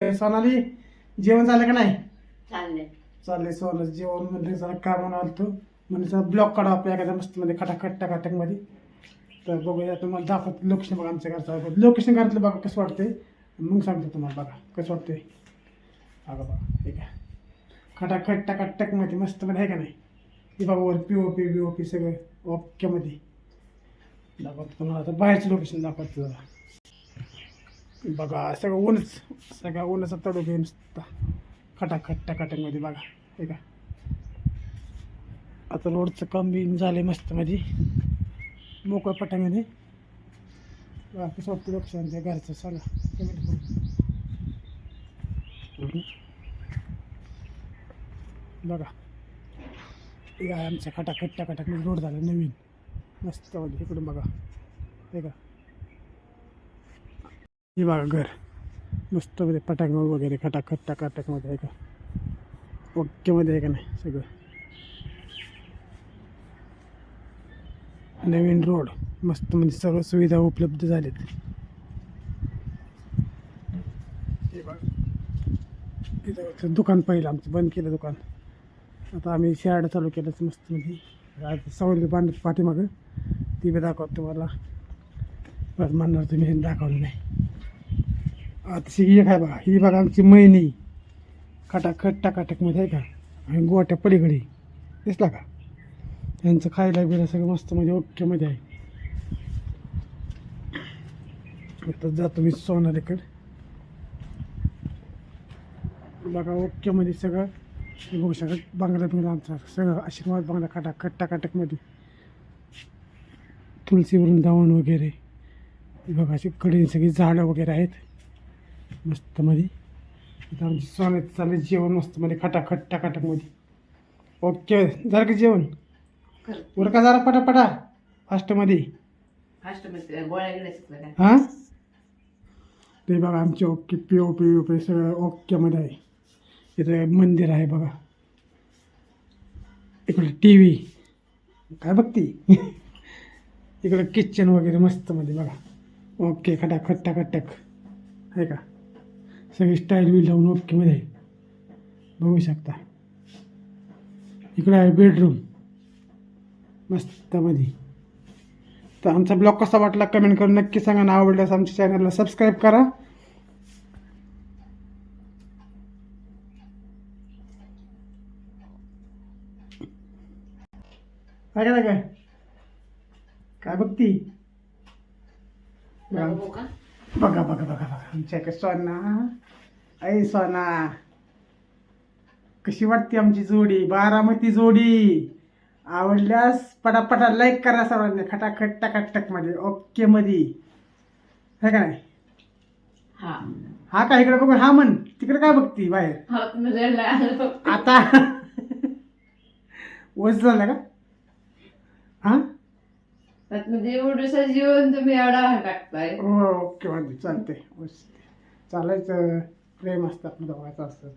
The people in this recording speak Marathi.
सोनाली जेवण झालं का नाही? चाललंय. चाललंय सोनं जेवण म्हणजे जरा काम आलतो म्हणजे जरा ब्लॉक काढा आपल्या एखाद्या मस्त मध्ये खटाखट टकाटकमध्ये तर बघूया तुम्हाला दाखवतो लोकेशन बघा आमच्या घरचं. लोकेशन घरातलं बघा कसं वाटतंय. मग सांगतो तुम्हाला बघा कसं वाटतंय. बघा बघा ठीक आहे खटाखट टकाटकमध्ये मस्त मध्ये आहे का नाही? हे बघा वर P O P B O P सगळं ओक्यामध्ये. दाखवतो तुम्हाला आता बाहेरचं लोकेशन दाखवतो. जरा बघा सगळं ऊनच सगळं ऊनचा तडू घेऊन नुसता खटाखट टकाटकमध्ये बघा हे का? आता रोडचं काम बी झालं मस्त मध्ये मोकळ्या पटामध्ये बघा कसं लोकांच्या घरचं सांगा बघा. हे आमच्या खटाखट टकाटकमध्ये रोड झाला नवीन. मस्त मध्ये इकडून बघा. हे का? हे बघा घर. मस्त म्हणजे पटाक वगैरे खटाखट टकाटकमध्ये आहे का? ओक्केमध्ये आहे का नाही सगळं? नवीन रोड. मस्त म्हणजे सर्व सुविधा उपलब्ध झालेत. हे बघा. इथं दुकान पहिलं आमचं बंद केलं दुकान. आता आम्ही शॅड चालू केलं मस्त म्हणजे आज सावली बांधत पाठीमागं. ती बी दाखवत तुम्हाला. परत म्हणणार तुम्ही दाखवलं नाही. आता एक आहे बघा ही बघा आमची मैनी. खटाखट टाकाटकमध्ये आहे का? आणि गोट्या पलीकडे. दिसला का? त्यांचं खायला बिला सगळं मस्त म्हणजे ओकेमध्ये आहे. आता जातो मी सोनारीकडे बघा ओकेमध्ये सगळं. बघू शकत बांगला बिंगला आमचा सगळं आशीर्वाद बांगला खटाखट टाकाटकमध्ये तुलसी वृंदावन वगैरे. बघा अशी कडे सगळी झाडं वगैरे आहेत. मस्त मध्ये इथं आमची सोन्यात चालले जेवण मस्त मध्ये खटाखट टाकाटकमध्ये ओके झालं का जेवण? करतो उरका जरा पटापटा फास्टमध्ये. हां? ते बघा आमचे okay P O P O P सगळं ओक्यामध्ये आहे. इथं मंदिर आहे बघा. इकडे टी व्ही काय बघती? इकडं किचन वगैरे मस्त मध्ये बघा. ओके खटाखट टाकाटक. आहे का? सगळी स्टाईल बी लावून ओकेमध्ये आहे. बघू शकता. इकडं आहे बेडरूम मस्तमध्ये तर आमचा ब्लॉग कसा वाटला कमेंट करून नक्की सांगा. ना आवडल्यास आमच्या चॅनलला सबस्क्राईब करा. काय काय काय? काय बघती? बघा बघू बघा बघा. बघा बघा आमच्या इकडे सोना. ऐ सोना. कशी वाटते आमची जोडी? बारामती जोडी. आवडल्यास पटापटा लाईक करा सर्वांनी. खटाखट टकाटकमध्ये ओके मध्ये है का नाही? हा. हा का? इकडे बघून हा म्हण. तिकडे काय बघती बाहेर? आता. वज झालं का? हा? म्हणजे एवढंसं जीवन तुम्ही एवढा भाग टाकताय. हो ओके वाटते चालते चालायचं प्रेम असतं आपलं दोघांचं असतं